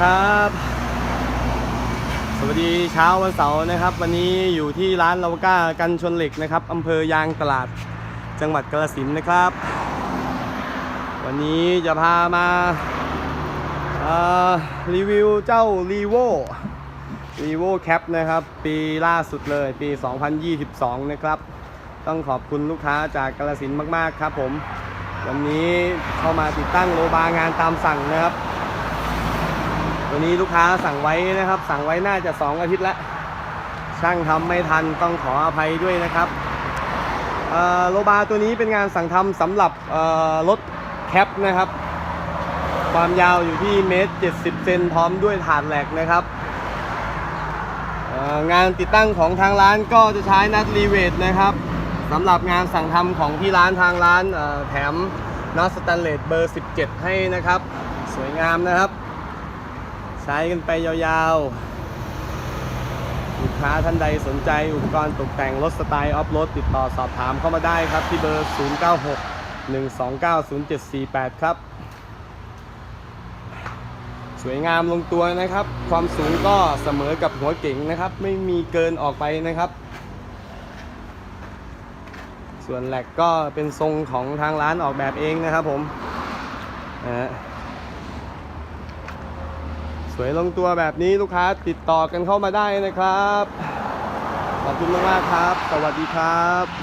ครับ สวัสดีเช้าวันเสาร์นะครับ วันนี้อยู่ที่ร้านลาวก้ากันชนเหล็กนะครับอำเภอยางตลาดจังหวัดกาฬสินธุ์นะครับ วันนี้จะพามาเอ่อรีวิวเจ้า r e v o r e v o Cap นะครับ ปีล่าสุดเลยปี 2022 นะครับ ต้องขอบคุณลูกค้าจากกาฬสินธุ์มาก ๆ ครับผม วันนี้เข้ามาติดตั้งโลบางานตามสั่งนะครับ วันนี้ลูกค้าสั่งไว้นะครับ สั่งไว้น่าจะ 2 อาทิตย์แล้วช่างทำไม่ทันต้องขออภัยด้วยนะครับโลบาตัวนี้เป็นงานสั่งทำสำหรับรถแคปนะครับ ความยาวอยู่ที่เมตร70เซนพร้อมด้วยถาดแหลกนะครับงานติดตั้งของทางร้านก็จะใช้นัดรีเวทนะครับสำหรับงานสั่งทำของที่ร้านทางร้านแถมน็อตสแตนเลสเบอร์ 17 ให้นะครับ สวยงามนะครับ ใช้กันไปยาวๆ ลูกค้าท่านใดสนใจอุปกรณ์ตกแต่งรถสไตล์ออฟโรดติดต่อสอบถามเข้ามาได้ครับที่เบอร์ 096 129 0748 ครับ สวยงามลงตัวนะครับ ความสูงก็เสมอกับหัวเก๋งนะครับ ไม่มีเกินออกไปนะครับ ส่วนแหลกก็เป็นทรงของทางร้านออกแบบเองนะครับผมนะฮะ วยลงตัวแบบนี้ลูกค้าติดต่อกันเข้ามาได้นะครับ ขอบคุณมากๆครับ สวัสดีครับ